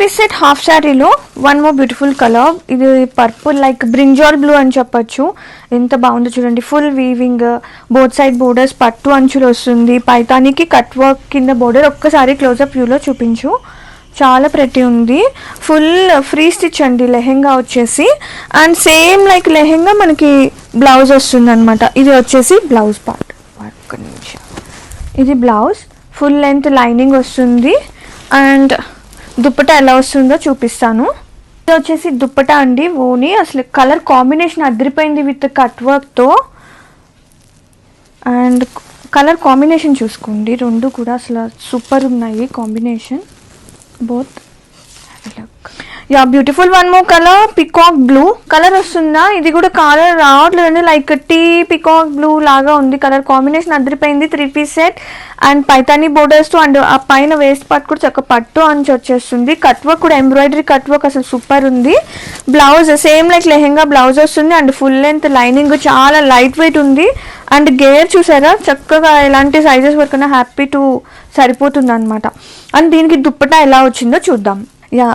Piece set half శారీలో one more beautiful colour ఇది purple like brinjal blue అని చెప్పొచ్చు. ఎంత బాగుందో చూడండి. Full weaving both side borders పట్టు అంచులు వస్తుంది. పైతానికి కట్ వర్క్ కింద బోర్డర్ ఒక్కసారి క్లోజప్ వ్యూలో చూపించు. చాలా ప్రతి ఉంది. ఫుల్ ఫ్రీ స్టిచ్ అండి లెహెంగా వచ్చేసి. అండ్ సేమ్ లైక్ లెహెంగా మనకి బ్లౌజ్ వస్తుంది అనమాట ఇది వచ్చేసి బ్లౌజ్ పార్ట్ ఒక్క నిమిషం. ఇది బ్లౌజ్ ఫుల్ లెంత్ లైనింగ్ వస్తుంది. అండ్ దుప్పట ఎలా వస్తుందో చూపిస్తాను. ఇది వచ్చేసి దుప్పట అండి ఓని. అసలు కలర్ కాంబినేషన్ అదిరిపోయింది విత్ కట్ వర్క్తో. అండ్ కలర్ కాంబినేషన్ చూసుకోండి. రెండు కూడా అసలు సూపర్ ఉన్నాయి combination. Both. Luck. Yeah beautiful one more colour peacock blue colour వస్తుందా? ఇది కూడా కలర్ రావట్లేదండి లైక్ టీ పికాక్ బ్లూ లాగా ఉంది. కలర్ కాంబినేషన్ అదిరిపోయింది. Three piece set and Paithani borders and ఆ పైన వేస్ట్ పార్ట్ కూడా చక్క పట్టు అని వచ్చేస్తుంది. కట్ వర్క్ కూడా ఎంబ్రాయిడరీ కట్ వర్క్ అసలు సూపర్ ఉంది. Blouse same like lehenga blouse వస్తుంది. అండ్ ఫుల్ లెంత్ లైనింగ్ చాలా లైట్ వెయిట్ ఉంది. అండ్ గేర్ చూసారా? చక్కగా ఎలాంటి సైజెస్ వరకు హ్యాపీ టు సరిపోతుంది అనమాట అండ్ దీనికి దుప్పట ఎలా వచ్చిందో చూద్దాం. యా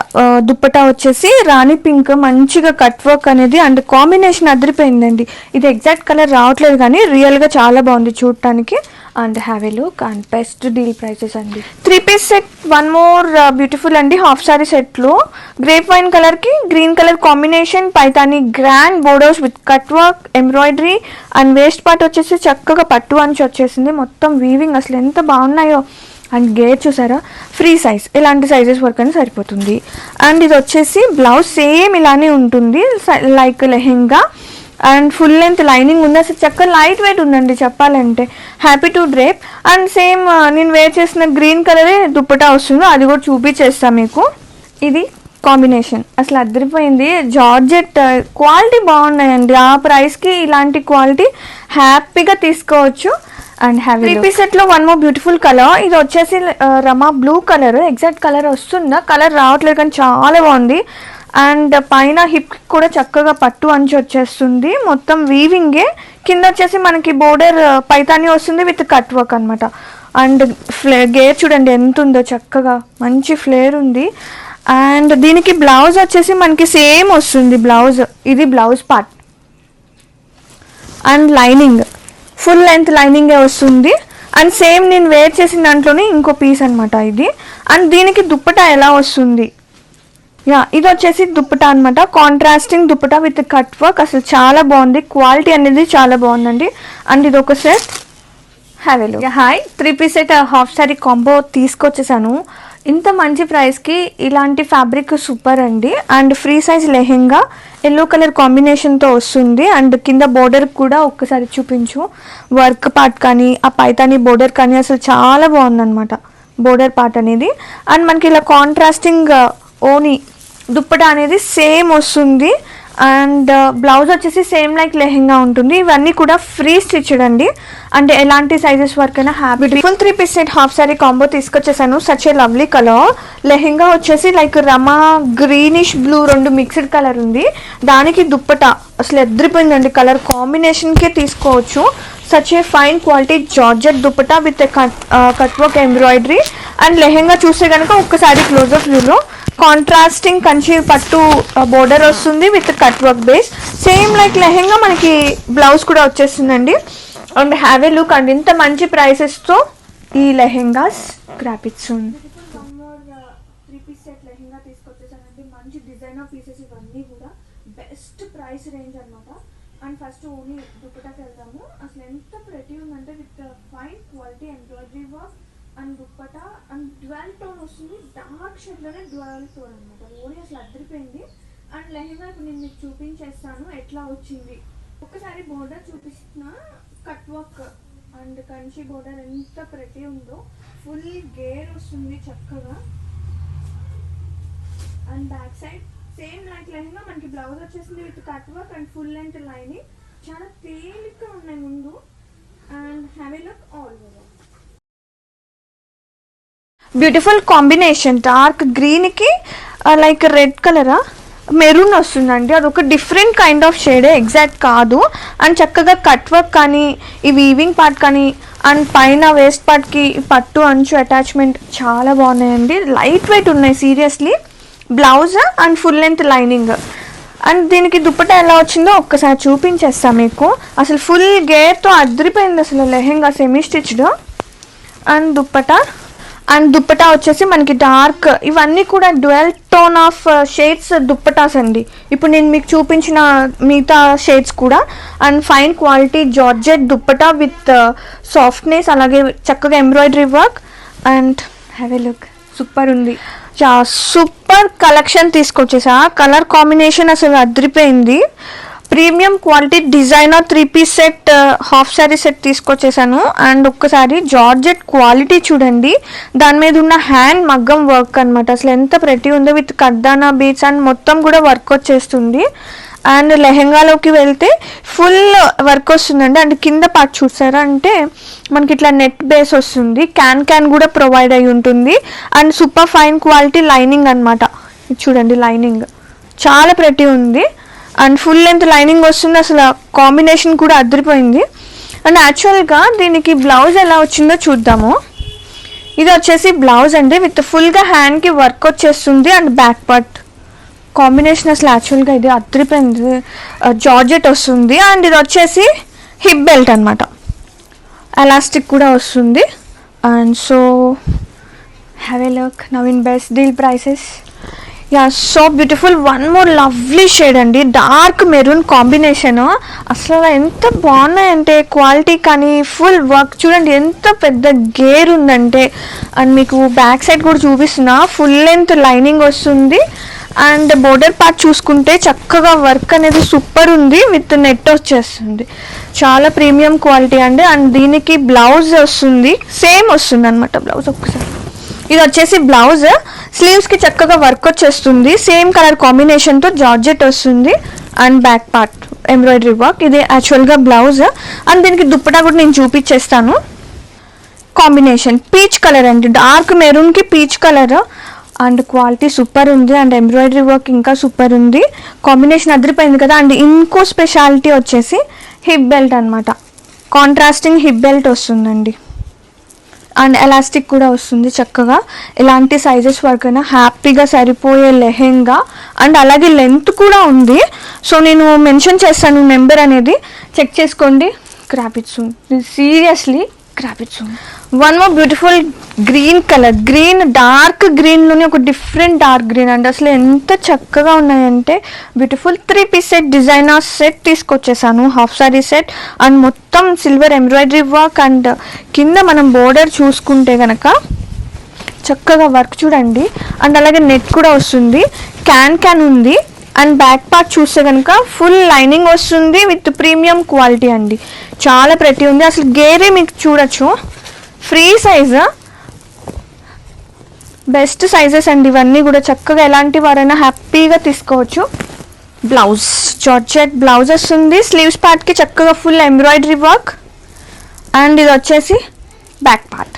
దుప్పటా వచ్చేసి రాణి పింక్ మంచిగా కట్ వర్క్ అనేది అండ్ కాంబినేషన్ అదిరిపోయిందండి. ఇది ఎగ్జాక్ట్ కలర్ రావట్లేదు కానీ రియల్గా చాలా బాగుంది చూడటానికి. And have a look and best deal prices అండి. Three piece set one more beautiful అండి హాఫ్ సారీ సెట్లో గ్రేప్ వైన్ కలర్కి green colour combination Paithani grand borders with cut work embroidery and waist part వచ్చేసి చక్కగా పట్టు అంచు వచ్చేసింది. మొత్తం వీవింగ్ అసలు ఎంత బాగున్నాయో. అండ్ గేర్ చూసారా? Free size. ఇలాంటి సైజెస్ వరకు అని సరిపోతుంది. అండ్ ఇది వచ్చేసి బ్లౌజ్ సేమ్ ఇలానే ఉంటుంది. Like lehenga. And full length lining ఉంది. అసలు చక్కగా లైట్ వెయిట్ ఉందండి చెప్పాలంటే. Happy to drape. And same నేను వేర్ చేసిన గ్రీన్ కలరే దుప్పటా వస్తుందో అది కూడా చూపించేస్తాను మీకు. ఇది కాంబినేషన్. అసలు అద్దరిపోయింది జార్జెట్ క్వాలిటీ బాగున్నాయండి. ఆ ప్రైస్కి ఇలాంటి క్వాలిటీ హ్యాపీగా తీసుకోవచ్చు. అండ్ హ్యావ్ త్రీ పీస్ సెట్లో వన్ మోర్ బ్యూటిఫుల్ కలర్ ఇది వచ్చేసి rama blue colour exact colour వస్తుందా కలర్ రావట్లేదు కానీ చాలా బాగుంది. అండ్ పైన హిప్ కూడా చక్కగా పట్టు అంచు వచ్చేస్తుంది. మొత్తం వీవింగే కింద వచ్చేసి మనకి బోర్డర్ పైతాని వస్తుంది విత్ కట్ వర్క్ అనమాట అండ్ ఫ్లే గేర్ చూడండి ఎంత ఉందో చక్కగా. మంచి ఫ్లేర్ ఉంది. అండ్ దీనికి బ్లౌజ్ వచ్చేసి మనకి సేమ్ వస్తుంది. బ్లౌజ్ ఇది blouse part and lining full length లైనింగే వస్తుంది. అండ్ సేమ్ నేను వేర్ చేసిన దాంట్లోనే ఇంకో పీస్ అనమాట ఇది. అండ్ దీనికి దుప్పట ఎలా వస్తుంది? యా ఇది వచ్చేసి దుప్పట అనమాట contrasting dupatta with cut work అసలు చాలా బాగుంది. క్వాలిటీ అనేది చాలా బాగుందండి. అండ్ ఇది ఒక సెట్ హ్యావెలు hi three piece set half sari combo తీసుకొచ్చేసాను. ఇంత మంచి ప్రైస్కి ఇలాంటి ఫ్యాబ్రిక్ సూపర్ అండి. And free size lehenga yellow colour కాంబినేషన్తో వస్తుంది. అండ్ కింద బోర్డర్ కూడా ఒక్కసారి చూపించు. వర్క్ పార్ట్ కానీ ఆ పైతాని బోర్డర్ కానీ అసలు చాలా బాగుందన్నమాట. బోర్డర్ పార్ట్ అనేది. అండ్ మనకి ఇలా కాంట్రాస్టింగ్ uh, ఓని దుప్పట అనేది సేమ్ వస్తుంది. అండ్ uh, బ్లౌజ్ వచ్చేసి సేమ్ లైక్ లెహెంగా ఉంటుంది. ఇవన్నీ కూడా ఫ్రీ స్టిచ్డ్ అండి అంటే ఎలాంటి సైజెస్ వరకు అయినా happy full three piece set half sari combo తీసుకొచ్చేసాను. Such a lovely colour lehenga వచ్చేసి లైక్ రమా గ్రీనిష్ బ్లూ రెండు మిక్స్డ్ కలర్ ఉంది. దానికి దుప్పట అసలు ఎద్రిపోయిందండి. కలర్ కాంబినేషన్కే తీసుకోవచ్చు. Such a fine quality georgette dupatta with cut cut work embroidery and lehenga చూస్తే కనుక ఒక్కసారి క్లోజప్ వ్యూలో కాంట్రాస్టింగ్ కంచి పట్టు బోర్డర్ వస్తుంది with cut work base same like lehenga మనకి బ్లౌజ్ కూడా వచ్చేస్తుందండి. And have a look and ఇంత మంచి ప్రైసెస్తో ఈ లెహెంగాస్ గ్రాపిస్తుంది త్రీ మంచి డిజైనర్ పీసెస్ ఇవన్నీ కూడా బెస్ట్ ప్రైస్ రేంజ్ అనమాట అండ్ ఫస్ట్ ఓన్లీ దుప్పటాకి వెళ్దాము అసలు ఎంత ప్రతి ఉందంటే with fine quality embroidery work and dupatta and dual tone వస్తుంది. డార్క్ షేడ్లోనే డ్వెల్ టోన్ అనమాట ఓన్లీ అసలు అదిరిపోయింది అండ్ లెహెంగా ఇప్పుడు నేను మీకు చూపించేస్తాను. ఎట్లా వచ్చింది. ఒక్కసారి బోర్డర్ చూపిస్తున్నా. Cut work and Kanchi border ఎంత ప్రతి ఉందో. ఫుల్ గేర్ వస్తుంది చక్కగా. And back side same like lehenga మనకి బ్లౌజ్ వచ్చేసింది with cut work and full length lining. చాలా తేలిగ్గా ఉన్నాయి ముందు. And have look all over. Beautiful combination dark గ్రీన్కి లైక్ రెడ్ కలరా మెరూన్ వస్తుందండి. అది ఒక డిఫరెంట్ కైండ్ ఆఫ్ షేడే ఎగ్జాక్ట్ కాదు. అండ్ చక్కగా కట్ వర్క్ కానీ ఈ వీవింగ్ పార్ట్ కానీ అండ్ పైన వేస్ట్ పార్ట్కి పట్టు అంచు అటాచ్మెంట్ చాలా బాగున్నాయండి. లైట్ వెయిట్ ఉన్నాయి seriously blouse and full length lining and దీనికి దుప్పట ఎలా వచ్చిందో ఒక్కసారి చూపించేస్తా మీకు. అసలు ఫుల్ గేర్తో అదిరిపోయింది అసలు lehenga semi stitched and dupatta and dupatta వచ్చేసి మనకి డార్క్ ఇవన్నీ కూడా dual tone of shades dupattas అండి. ఇప్పుడు నేను మీకు చూపించిన మిగతా షేడ్స్ కూడా and fine quality georgette dupatta with softness అలాగే చక్కగా embroidery work and have a look super ఉంది. సూపర్ కలెక్షన్ తీసుకొచ్చేసా. కలర్ కాంబినేషన్ అసలు అదిరిపోయింది. Premium quality designer three piece set half sari set తీసుకొచ్చేసాను. And ఒక్కసారి జార్జెట్ క్వాలిటీ చూడండి. దాని మీద ఉన్న హ్యాండ్ మగ్గం వర్క్ అనమాట అసలు ఎంత ప్రతి ఉందో విత్ కర్దానా బీట్స్ అండ్ మొత్తం కూడా వర్క్ వచ్చేస్తుంది. అండ్ లెహెంగాలోకి వెళ్తే ఫుల్ వర్క్ వస్తుందండి. అండ్ కింద పార్ట్ చూసారా అంటే మనకి ఇట్లా నెట్ బేస్ వస్తుంది. క్యాన్ క్యాన్ కూడా ప్రొవైడ్ అయి ఉంటుంది. And super fine quality lining అనమాట చూడండి లైనింగ్ చాలా ప్రతి ఉంది. అండ్ ఫుల్ లెంత్ లైనింగ్ వస్తుంది. అసలు కాంబినేషన్ కూడా అదిరిపోయింది. అండ్ యాక్చువల్గా దీనికి బ్లౌజ్ ఎలా వచ్చిందో చూద్దాము. ఇది వచ్చేసి బ్లౌజ్ అండి. విత్ ఫుల్గా హ్యాండ్కి వర్క్ వచ్చేస్తుంది. అండ్ బ్యాక్ పార్ట్ కాంబినేషన్ అసలు యాక్చువల్గా ఇది అదిరిపోయింది. Uh, జార్జెట్ వస్తుంది. అండ్ ఇది వచ్చేసి హిప్ బెల్ట్ అనమాట ఎలాస్టిక్ కూడా వస్తుంది. And so have a look now in best deal prices yeah so beautiful. One more lovely shade అండి. Dark maroon combination. అసలు ఎంత బాగున్నాయంటే క్వాలిటీ కానీ ఫుల్ వర్క్. చూడండి ఎంత పెద్ద గేర్ ఉందంటే. అండ్ మీకు బ్యాక్ సైడ్ కూడా చూపిస్తున్నా. ఫుల్ లెంత్ లైనింగ్ వస్తుంది. అండ్ బోర్డర్ పార్ట్ చూసుకుంటే చక్కగా వర్క్ అనేది సూపర్ ఉంది. విత్ నెట్ వచ్చేస్తుంది. చాలా ప్రీమియం క్వాలిటీ అండి. అండ్ దీనికి బ్లౌజ్ వస్తుంది. సేమ్ వస్తుంది అనమాట బ్లౌజ్ ఒక్కసారి. ఇది వచ్చేసి బ్లౌజ్. స్లీవ్స్కి చక్కగా వర్క్ వచ్చేస్తుంది. సేమ్ కలర్ కాంబినేషన్తో జార్జెట్ వస్తుంది. And back part embroidery work ఇది యాక్చువల్గా బ్లౌజ్ అండ్ దీనికి దుప్పటా కూడా నేను చూపించేస్తాను. కాంబినేషన్ పీచ్ కలర్ అండి. Dark మెరూన్కి peach colour and quality super ఉంది. అండ్ ఎంబ్రాయిడరీ వర్క్ ఇంకా సూపర్ ఉంది. కాంబినేషన్ అదిరిపోయింది కదా. అండ్ ఇంకో స్పెషాలిటీ వచ్చేసి హిప్ బెల్ట్ అనమాట కాంట్రాస్టింగ్ హిప్ బెల్ట్ వస్తుందండి. అండ్ ఎలాస్టిక్ కూడా వస్తుంది చక్కగా. ఎలాంటి సైజెస్ వరకు అయినా హ్యాపీగా సరిపోయే లెహెంగా అండ్ అలాగే లెంత్ కూడా ఉంది. సో నేను మెన్షన్ చేస్తాను నెంబర్ అనేది. చెక్ చేసుకోండి. క్రాపిట్స్ seriously క్రాపిట్స్ one more beautiful green colour green dark గ్రీన్లోనే ఒక డిఫరెంట్ డార్క్ గ్రీన్ అండి. అసలు ఎంత చక్కగా ఉన్నాయంటే beautiful three piece set designer set తీసుకొచ్చేసాను. Half sari set and మొత్తం సిల్వర్ ఎంబ్రాయిడరీ వర్క్ అండ్ కింద మనం బోర్డర్ చూసుకుంటే కనుక చక్కగా వర్క్ చూడండి. అండ్ అలాగే నెట్ కూడా వస్తుంది. క్యాన్ క్యాన్ ఉంది. అండ్ బ్యాక్ పార్ట్ చూస్తే కనుక ఫుల్ లైనింగ్ వస్తుంది విత్ ప్రీమియం క్వాలిటీ అండి. చాలా ప్రతి ఉంది. అసలు గేరే మీకు చూడొచ్చు. Free size? బెస్ట్ సైజెస్ అండి ఇవన్నీ కూడా. చక్కగా ఎలాంటి వారైనా హ్యాపీగా తీసుకోవచ్చు. బ్లౌజ్ జార్జెట్ బ్లౌజ్ వస్తుంది. స్లీవ్స్ పార్ట్కి చక్కగా ఫుల్ ఎంబ్రాయిడరీ వర్క్. అండ్ ఇది వచ్చేసి బ్యాక్ పార్ట్.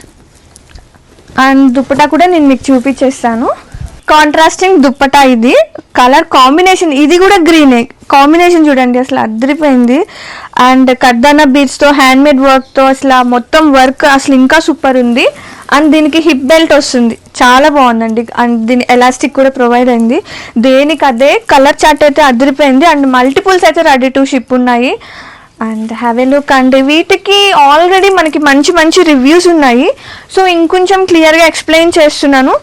అండ్ దుప్పటా కూడా నేను మీకు చూపించేస్తాను. కాంట్రాస్టింగ్ దుప్పటా ఇది. కలర్ కాంబినేషన్ ఇది కూడా గ్రీనే. కాంబినేషన్ చూడండి అసలు అద్దరిపోయింది అండ్ కర్దానా బీడ్స్తో హ్యాండ్ మేడ్ వర్క్తో అసలు మొత్తం వర్క్ అసలు ఇంకా సూపర్ ఉంది. అండ్ దీనికి హిప్ బెల్ట్ వస్తుంది. చాలా బాగుందండి. అండ్ దీని ఎలాస్టిక్ కూడా ప్రొవైడ్ అయింది. దేనికి అదే కలర్ చార్ట్ అయితే అదిరిపోయింది. అండ్ మల్టిపుల్స్ అయితే రెడీ టు షిప్ ఉన్నాయి. And have a look and. వీటికి ఆల్రెడీ మనకి మంచి మంచి రివ్యూస్ ఉన్నాయి. సో ఇంకొంచెం క్లియర్గా ఎక్స్ప్లెయిన్ చేస్తున్నాను.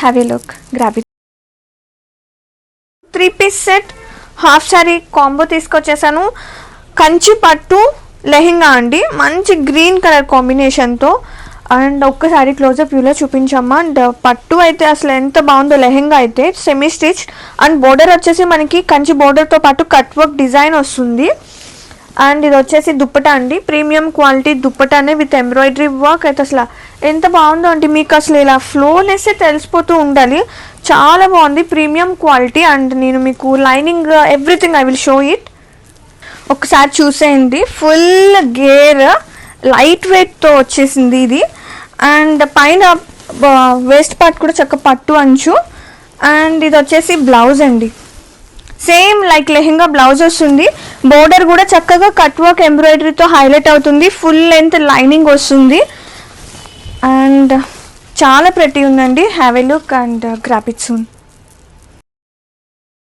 Have a look. గ్రాబి three piece set half sari combo తీసుకొచ్చేసాను. Kanchi పట్టు లెహెంగా అండి. మంచి గ్రీన్ కలర్ కాంబినేషన్తో అండ్ ఒక్కసారి క్లోజప్ వ్యూలో చూపించమ్మా. అండ్ పట్టు అయితే అసలు ఎంత బాగుందో లెహెంగా అయితే. సెమీ స్టిచ్ అండ్ బోర్డర్ వచ్చేసి మనకి కంచి బోర్డర్తో పాటు కట్ వర్క్ డిజైన్ వస్తుంది. అండ్ ఇది వచ్చేసి దుప్పటా అండి. ప్రీమియం క్వాలిటీ దుప్పటానే విత్ ఎంబ్రాయిడరీ వర్క్. అయితే అసలు ఎంత బాగుందో అంటే మీకు అసలు ఇలా ఫ్లోనెస్ తెలిసిపోతూ ఉండాలి. చాలా బాగుంది ప్రీమియం క్వాలిటీ అండ్ నేను మీకు lining everything I will show it. ఒకసారి చూసేయండి. ఫుల్ గేర్ లైట్ వెయిట్తో వచ్చేసింది ఇది. అండ్ పైన వేస్ట్ పార్ట్ కూడా చక్క పట్టు అంచు. అండ్ ఇది వచ్చేసి బ్లౌజ్ అండి. సేమ్ లైక్ లెహెంగా బ్లౌజ్ వస్తుంది. బోర్డర్ కూడా చక్కగా కట్ వర్క్ ఎంబ్రాయిడరీతో హైలైట్ అవుతుంది. ఫుల్ లెంత్ లైనింగ్ వస్తుంది. అండ్ చాలా ప్రతి ఉందండి. Have a look and grab it soon